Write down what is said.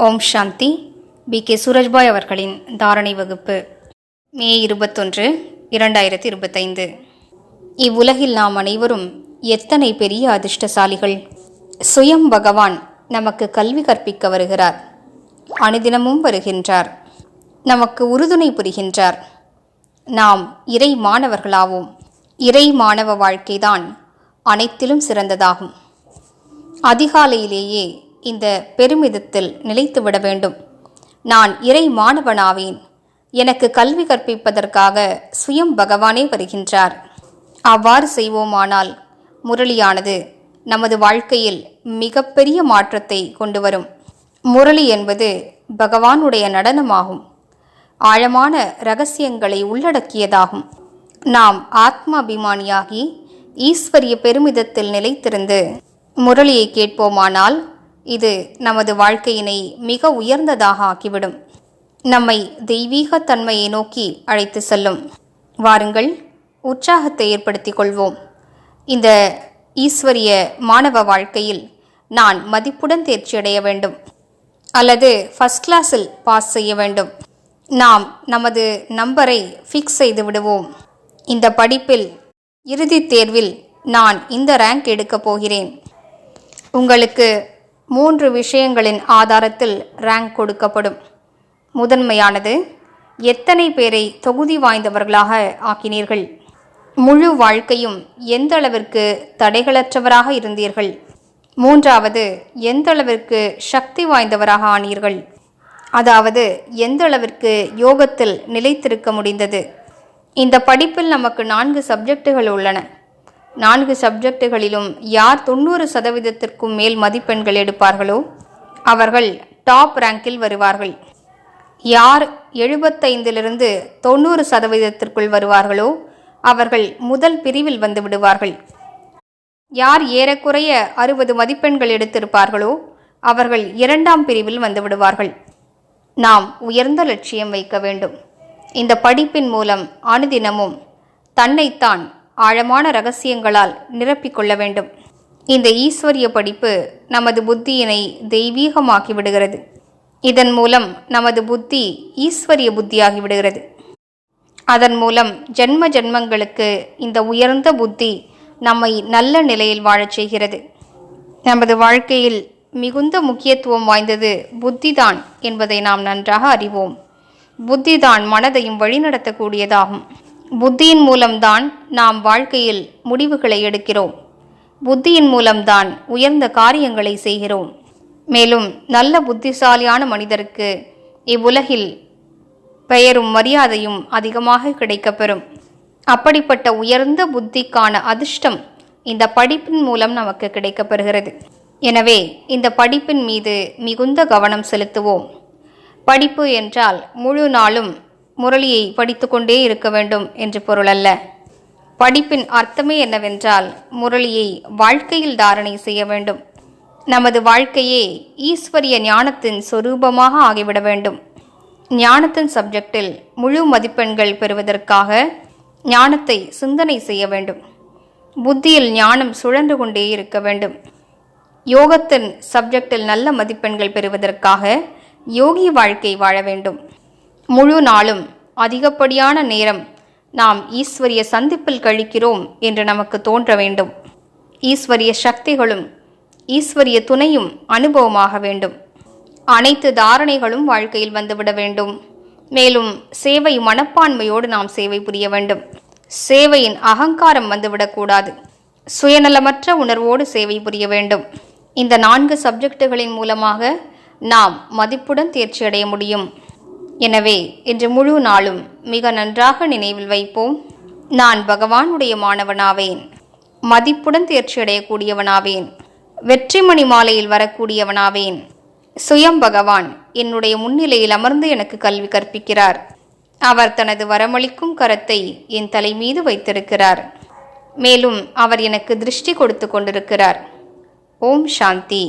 ஓம் சாந்தி. B. K. Surajbhai அவர்களின் தாரணை வகுப்பு மே இருபத்தொன்று இரண்டாயிரத்தி இருபத்தைந்து. இவ்வுலகில் நாம் அனைவரும் எத்தனை பெரிய அதிர்ஷ்டசாலிகள். சுயம் பகவான் நமக்கு கல்வி கற்பிக்க வருகிறார். அனுதினமும் வருகின்றார். நமக்கு உறுதுணை புரிகின்றார். நாம் இறை மாணவர்களாவோம். இறை மாணவ வாழ்க்கைதான் அனைத்திலும் சிறந்ததாகும். அதிகாலையிலேயே இந்த பெருமிதத்தில் நிலைத்துவிட வேண்டும். நான் இறை மாணவனாவேன். எனக்கு கல்வி கற்பிப்பதற்காக சுயம் பகவானே வருகின்றார். அவ்வாறு செய்வோமானால் முரளியானது நமது வாழ்க்கையில் மிகப்பெரிய மாற்றத்தை கொண்டு வரும். முரளி என்பது பகவானுடைய நடனமாகும். ஆழமான ரகசியங்களை உள்ளடக்கியதாகும். நாம் ஆத்மாபிமானியாகி ஈஸ்வரிய பெருமிதத்தில் நிலைத்திருந்து முரளியை கேட்போமானால் இது நமது வாழ்க்கையினை மிக உயர்ந்ததாக ஆக்கிவிடும். நம்மை தெய்வீக தன்மையை நோக்கி அழைத்து செல்லும். வாருங்கள் உற்சாகத்தை ஏற்படுத்திக் கொள்வோம். இந்த ஈஸ்வரிய மாணவ வாழ்க்கையில் நான் மதிப்புடன் தேர்ச்சியடைய வேண்டும். அல்லது ஃபஸ்ட் கிளாஸில் பாஸ் செய்ய வேண்டும். நாம் நமது நம்பரை ஃபிக்ஸ் செய்து விடுவோம். இந்த படிப்பில் இறுதித் தேர்வில் நான் இந்த ரேங்க் எடுக்கப் போகிறேன். உங்களுக்கு மூன்று விஷயங்களின் ஆதாரத்தில் ரேங்க் கொடுக்கப்படும். முதன்மையானது எத்தனை பேரை தொகுதி வாய்ந்தவர்களாக ஆக்கினீர்கள்? முழு வாழ்க்கையும் எந்த அளவிற்கு தடைகளற்றவராக இருந்தீர்கள்? மூன்றாவது எந்த அளவிற்கு சக்தி வாய்ந்தவராக ஆனீர்கள்? அதாவது எந்த அளவிற்கு யோகத்தில் நிலைத்திருக்க முடிந்தது? இந்த படிப்பில் நமக்கு நான்கு சப்ஜெக்டுகள் உள்ளன. நான்கு சப்ஜெக்டுகளிலும் யார் தொண்ணூறு சதவீதத்திற்கும் மேல் மதிப்பெண்கள் எடுப்பார்களோ அவர்கள் டாப் ரேங்கில் வருவார்கள். யார் எழுபத்தைந்திலிருந்து தொண்ணூறு சதவீதத்திற்குள் வருவார்களோ அவர்கள் முதல் பிரிவில் வந்து விடுவார்கள். யார் ஏறக்குறைய அறுபது மதிப்பெண்கள் எடுத்திருப்பார்களோ அவர்கள் இரண்டாம் பிரிவில் வந்து விடுவார்கள். நாம் உயர்ந்த லட்சியம் வைக்க வேண்டும். இந்த படிப்பின் மூலம் அனுதினமும் தன்னைத்தான் ஆழமான ரகசியங்களால் நிரப்பிக்கொள்ள வேண்டும். இந்த ஈஸ்வரிய படிப்பு நமது புத்தியினை தெய்வீகமாக்கி விடுகிறது. இதன் மூலம் நமது புத்தி ஈஸ்வரிய புத்தியாகி விடுகிறது. அதன் மூலம் ஜென்ம ஜென்மங்களுக்கு இந்த உயர்ந்த புத்தி நம்மை நல்ல நிலையில் வாழச் செய்கிறது. நமது வாழ்க்கையில் மிகுந்த முக்கியத்துவம் வாய்ந்தது புத்திதான் என்பதை நாம் நன்றாக அறிவோம். புத்திதான் மனதையும் வழிநடத்தக்கூடியதாகும். புத்தியின் மூலம்தான் நாம் வாழ்க்கையில் முடிவுகளை எடுக்கிறோம். புத்தியின் மூலம்தான் உயர்ந்த காரியங்களை செய்கிறோம். மேலும் நல்ல புத்திசாலியான மனிதருக்கு இவ்வுலகில் பெயரும் மரியாதையும் அதிகமாக கிடைக்கப்பெறும். அப்படிப்பட்ட உயர்ந்த புத்திக்கான அதிர்ஷ்டம் இந்த படிப்பின் மூலம் நமக்கு கிடைக்கப்பெறுகிறது. எனவே இந்த படிப்பின் மீது மிகுந்த கவனம் செலுத்துவோம். படிப்பு என்றால் முழு நாளும் முரளியை படித்துக்கொண்டே இருக்க வேண்டும் என்று பொருளல்ல. படிப்பின் அர்த்தமே என்னவென்றால் முரளியை வாழ்க்கையில் தாரணை செய்ய வேண்டும். நமது வாழ்க்கையே ஈஸ்வரிய ஞானத்தின் சொரூபமாக ஆகிவிட வேண்டும். ஞானத்தின் சப்ஜெக்டில் முழு மதிப்பெண்கள் பெறுவதற்காக ஞானத்தை சிந்தனை செய்ய வேண்டும். புத்தியில் ஞானம் சுழன்று கொண்டே இருக்க வேண்டும். யோகத்தின் சப்ஜெக்டில் நல்ல மதிப்பெண்கள் பெறுவதற்காக யோகி வாழ்க்கை வாழ வேண்டும். முழு நாளும் அதிகப்படியான நேரம் நாம் ஈஸ்வரிய சந்திப்பில் கழிக்கிறோம் என்று நமக்கு தோன்ற வேண்டும். ஈஸ்வரிய சக்திகளும் ஈஸ்வரிய துணையும் அனுபவமாக வேண்டும். அனைத்து தாரணைகளும் வாழ்க்கையில் வந்துவிட வேண்டும். மேலும் சேவை மனப்பான்மையோடு நாம் சேவை புரிய வேண்டும். சேவையின் அகங்காரம் வந்துவிடக்கூடாது சுயநலமற்ற உணர்வோடு சேவை புரிய வேண்டும். இந்த நான்கு சப்ஜெக்டுகளின் மூலமாக நாம் மதிப்புடன் தேர்ச்சி அடைய முடியும். எனவே இன்று முழு நாளும் மிக நன்றாக நினைவில் வைப்போம். நான் பகவானுடைய மாணவனாவேன். மதிப்புடன் தேர்ச்சியடையக்கூடியவனாவேன். வெற்றி வெற்றிமணி மாலையில் வரக்கூடியவனாவேன். சுயம் பகவான் என்னுடைய முன்னிலையில் அமர்ந்து எனக்கு கல்வி கற்பிக்கிறார். அவர் தனது வரமளிக்கும் கரத்தை என் தலை மீது வைத்திருக்கிறார். மேலும் அவர் எனக்கு திருஷ்டி கொடுத்து கொண்டிருக்கிறார். ஓம் சாந்தி.